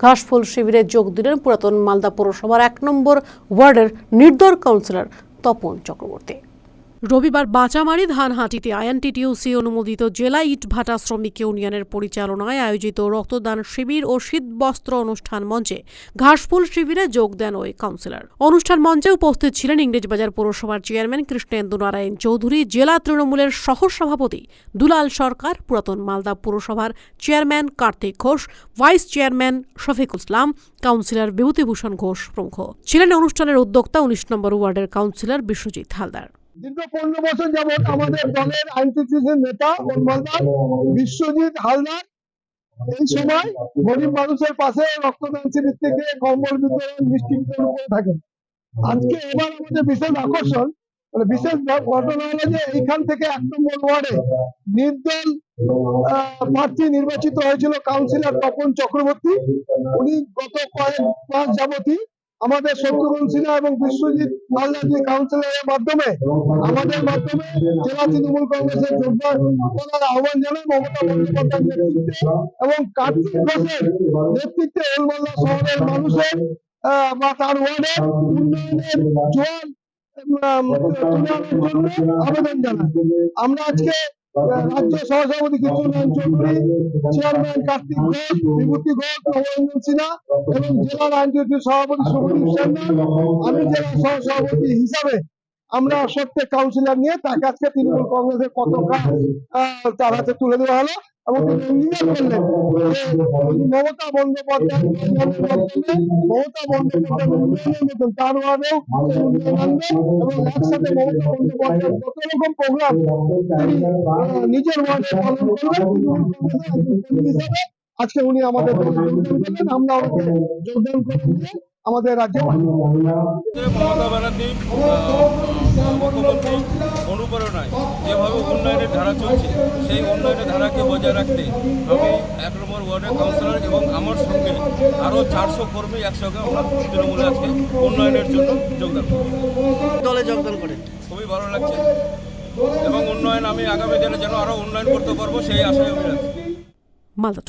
ঘাসফুল শিবিরে যোগ দিলেন পুরাতন মালদা পৌরসভার এক নম্বর ওয়ার্ডের নির্দল কাউন্সিলর তপন চক্রবর্তী। রবিবার বাঁচামারি ধানহাটিতে আইএনটিটিউসি অনুমোদিত জেলা ইটভাটা শ্রমিক ইউনিয়নের পরিচালনায় আয়োজিত রক্তদান শিবির ও শীতবস্ত্র অনুষ্ঠান মঞ্চে ঘাসফুল শিবিরে যোগ দেন ওই কাউন্সিলর। অনুষ্ঠান মঞ্চে উপস্থিত ছিলেন ইংরেজবাজার পৌরসভার চেয়ারম্যান কৃষ্ণেন্দু নারায়ণ চৌধুরী, জেলা তৃণমূলের সহ সভাপতি দুলাল সরকার, পুরাতন মালদা পৌরসভার chairman Kartik Ghosh, vice chairman Shafiqul Islam, councillor Bibhutibhushan Ghosh প্রমুখ। ছিলেন অনুষ্ঠানের উদ্যোক্তা উনিশ নম্বর ওয়ার্ডের কাউন্সিলর বিশ্বজিৎ হালদার। দীর্ঘ পনেরো বছর যাবৎ আমাদের দলের আইনটিসিসির নেতা বনমালদার, বিশ্বজিৎ হালদার, এই সময় গরিব মানুষের পাশে রক্তদান শিবির থেকে কম্বল বিতরণ, মিষ্টি বিতরণ করে থাকেন। আজকে এবার আমাদের বিশেষ আকর্ষণ মানে বিশেষ ঘটনা হলো যে এইখান থেকে এক নম্বর ওয়ার্ডে নির্দল প্রার্থী নির্বাচিত হয়েছিল কাউন্সিলর তপন চক্রবর্তী। উনি গত কয়েক মাস যাবতই আমাদের শত্রুঘ্ন সিনহা এবং বিশ্বজিৎ হালদার যে কাউন্সিলরের মাধ্যমে, আমাদের মাধ্যমে জেলা তৃণমূল কংগ্রেসের যোগদান করার আহ্বান জানাই মমতা বন্দ্যোপাধ্যায়ের নেতৃত্বে এবং কার্তিক ঘোষের নেতৃত্বে ওলমাল্লা শহরের মানুষের বা তার ওয়ার্ডের উন্নয়নের জোয়ার আবেদন জানাই আমরা আজকে রাজ্য সহসভাপতি কৃষ্ণনারায়ণ চৌধুরী, চেয়ারম্যান কার্তিক ঘোষ, বিভূতি ঘোষ নবরঞ্জন সিনহা এবং জেলার আইনজীবী সভাপতি আমি জেলা সহ সভাপতি হিসাবে আমরা প্রত্যেক কাউন্সিলর নিয়ে তাকে আজকে তৃণমূল কংগ্রেসের পতাকা তার হাতে তুলে দেওয়া হলো এবং তিনি অঙ্গীকার করলেন মমতা বন্দ্যোপাধ্যায় মমতা বন্দ্যোপাধ্যায় মতন তার ওয়ার্ডেও সেই উন্নয়ন আনবে এবং একসাথে মমতা বন্দ্যোপাধ্যায় যত রকম প্রোগ্রাম নিজের ওয়ার্ডে পালন করবেন আজকে উনি আমাদের আমরা যোগদান করে আমাদের রাজ্যে মমতা ব্যানার্জি। মুখ্যমন্ত্রী অনুপ্রেরণায় যেভাবে উন্নয়নের ধারা চলছে সেই উন্নয়নের ধারাকে বজায় রাখতে আমি এক নম্বর ওয়ার্ডের কাউন্সিলর এবং আমার সঙ্গে আরও চারশো কর্মী একসঙ্গে আমরা তৃণমূলে আজকে উন্নয়নের জন্য যোগদান করি দলে যোগদান করে। খুবই ভালো লাগছে এবং উন্নয়ন আমি আগামী দিনে যেন আরও উন্নয়ন করতে পারব সেই আশায় আমি রাখছি মালদা